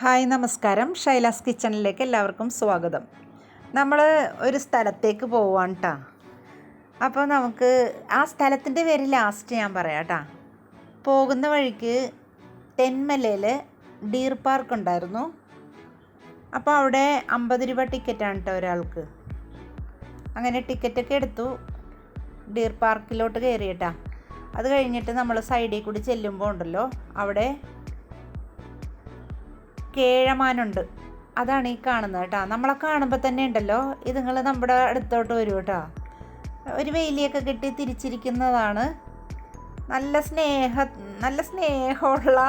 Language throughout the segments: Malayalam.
ഹായ് നമസ്കാരം. ഷൈലാസ് കിച്ചണിലേക്ക് എല്ലാവർക്കും സ്വാഗതം. നമ്മൾ ഒരു സ്ഥലത്തേക്ക് പോവാണ് കേട്ടോ അപ്പോൾ നമുക്ക് ആ സ്ഥലത്തിന്റെ പേര് ലാസ്റ്റ് ഞാൻ പറയാം കേട്ടോ പോകുന്ന വഴിക്ക് തെന്മലയിൽ ഡീർ പാർക്ക് ഉണ്ടായിരുന്നു. അപ്പോൾ അവിടെ അമ്പത് രൂപ ടിക്കറ്റാണ് കേട്ടോ ഒരാൾക്ക്. അങ്ങനെ ടിക്കറ്റൊക്കെ എടുത്തു. ഡീർ പാർക്കിലോട്ട് കയറിയിട്ടാ അത് കഴിഞ്ഞിട്ട് നമ്മൾ സൈഡിൽ കൂടി ചെല്ലുമ്പോൾ ഉണ്ടല്ലോ അവിടെ കേഴമാനുണ്ട്. അതാണ് ഈ കാണുന്നത് കേട്ടോ. നമ്മളെ കാണുമ്പോൾ തന്നെ ഉണ്ടല്ലോ ഇതുങ്ങൾ നമ്മുടെ അടുത്തോട്ട് വരും കേട്ടോ. ഒരു വെയിലിയൊക്കെ കിട്ടി തിരിച്ചിരിക്കുന്നതാണ്. നല്ല സ്നേഹ നല്ല സ്നേഹമുള്ള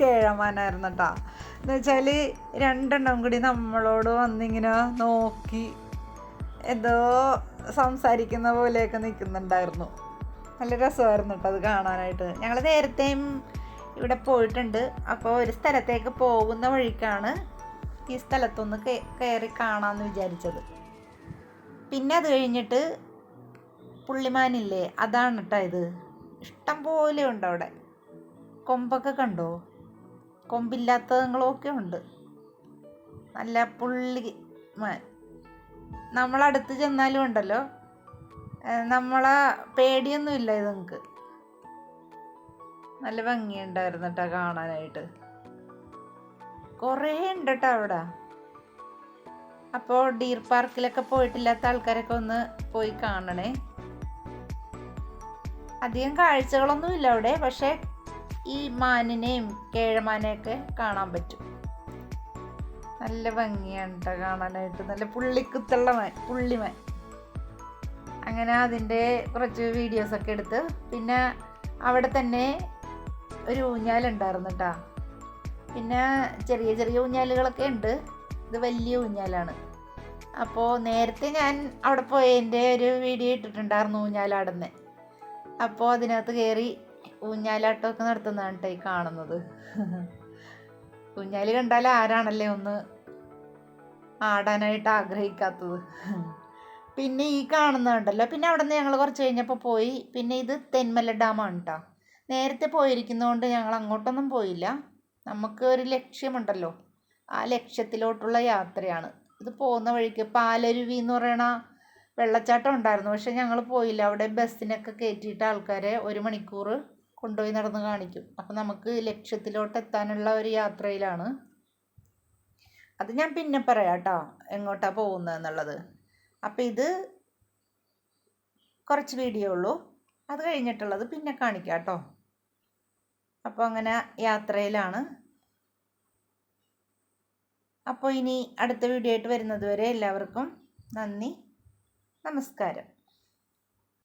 കേഴമാനായിരുന്നു കേട്ടോ. എന്ന് വെച്ചാൽ രണ്ടെണ്ണം കൂടി നമ്മളോട് വന്നിങ്ങനെ നോക്കി എന്തോ സംസാരിക്കുന്ന പോലെയൊക്കെ നിൽക്കുന്നുണ്ടായിരുന്നു. നല്ല രസമായിരുന്നു കേട്ടോ അത് കാണാനായിട്ട്. ഞങ്ങൾ നേരത്തെയും ഇവിടെ പോയിട്ടുണ്ട്. അപ്പോൾ ഒരു സ്ഥലത്തേക്ക് പോകുന്ന വഴിക്കാണ് ഈ സ്ഥലത്തൊന്ന് കയറി കാണാമെന്ന് വിചാരിച്ചത്. പിന്നെ അത് കഴിഞ്ഞിട്ട് പുള്ളിമാനില്ലേ അതാണ് കേട്ടോ ഇത്. ഇഷ്ടം പോലെ ഉണ്ട് അവിടെ. കൊമ്പൊക്കെ കണ്ടോ? കൊമ്പില്ലാത്തതുങ്ങളൊക്കെ ഉണ്ട്. നല്ല പുള്ളി മാൻ. നമ്മളടുത്ത് ചെന്നാലും ഉണ്ടല്ലോ. നമ്മളെ പേടിയൊന്നുമില്ല ഇത് നിങ്ങൾക്ക് നല്ല ഭംഗിയുണ്ടായിരുന്നു കേട്ടോ കാണാനായിട്ട്. കുറേ ഉണ്ട് കേട്ടോ അവിടെ. അപ്പോൾ ഡീർ പാർക്കിലൊക്കെ പോയിട്ടില്ലാത്ത ആൾക്കാരൊക്കെ ഒന്ന് പോയി കാണണേ. അധികം കാഴ്ചകളൊന്നും ഇല്ല അവിടെ പക്ഷേ ഈ മാനിനെയും കേഴമാനെയൊക്കെ കാണാൻ പറ്റും. നല്ല ഭംഗിയാണ് കേട്ടോ കാണാനായിട്ട്. നല്ല പുള്ളിക്കുത്തുള്ള മാൻ പുള്ളിമാൻ അങ്ങനെ അതിന്റെ കുറച്ച് വീഡിയോസൊക്കെ എടുത്ത് പിന്നെ അവിടെ തന്നെ ഒരു ഊഞ്ഞാലുണ്ടായിരുന്നു കേട്ടോ പിന്നെ ചെറിയ ചെറിയ ഊഞ്ഞാലുകളൊക്കെ ഉണ്ട്. ഇത് വലിയ ഊഞ്ഞാലാണ്. അപ്പോൾ നേരത്തെ ഞാൻ അവിടെ പോയതിന്റെ ഒരു വീഡിയോ ഇട്ടിട്ടുണ്ടായിരുന്നു ഊഞ്ഞാലാടുന്നത് അപ്പോൾ അതിനകത്ത് കയറി ഊഞ്ഞാലാട്ടമൊക്കെ നടത്തുന്നതാണ് കേട്ടോ ഈ കാണുന്നത്. ഊഞ്ഞാൽ കണ്ടാൽ ആരാണല്ലേ ഒന്ന് ആടാനായിട്ട് ആഗ്രഹിക്കാത്തത്? പിന്നെ ഈ കാണുന്നുണ്ടല്ലോ പിന്നെ അവിടെ നിന്ന് ഞങ്ങൾ കുറച്ച് കഴിഞ്ഞപ്പോൾ പോയി. പിന്നെ ഇത് തെന്മല ഡാമാണ് കേട്ടോ നേരത്തെ പോയിരിക്കുന്നതുകൊണ്ട് ഞങ്ങൾ അങ്ങോട്ടൊന്നും പോയില്ല. നമുക്ക് ഒരു ലക്ഷ്യമുണ്ടല്ലോ. ആ ലക്ഷ്യത്തിലോട്ടുള്ള യാത്രയാണ്. ഇത് പോകുന്ന വഴിക്ക് പാലരുവി എന്ന് പറയണ വെള്ളച്ചാട്ടം ഉണ്ടായിരുന്നു. പക്ഷെ ഞങ്ങൾ പോയില്ല. അവിടെ ബസ്സിനൊക്കെ കയറ്റിയിട്ട് ആൾക്കാരെ ഒരു മണിക്കൂർ കൊണ്ടുപോയി നടന്ന് കാണിക്കും. അപ്പം നമുക്ക് ലക്ഷ്യത്തിലോട്ട് എത്താനുള്ള ഒരു യാത്രയിലാണ്. അത് ഞാൻ പിന്നെ പറയാം കേട്ടോ എങ്ങോട്ടാണ് പോകുന്നത് എന്നുള്ളത് അപ്പം ഇത് കുറച്ച് വീഡിയോ ഉള്ളൂ. അത് കഴിഞ്ഞിട്ടുള്ളത് പിന്നെ കാണിക്കാം കേട്ടോ അപ്പോൾ അങ്ങനെ യാത്രയിലാണ്. അപ്പോൾ ഇനി അടുത്ത വീഡിയോ ആയിട്ട് വരുന്നത് വരെ എല്ലാവർക്കും നന്ദി. നമസ്കാരം.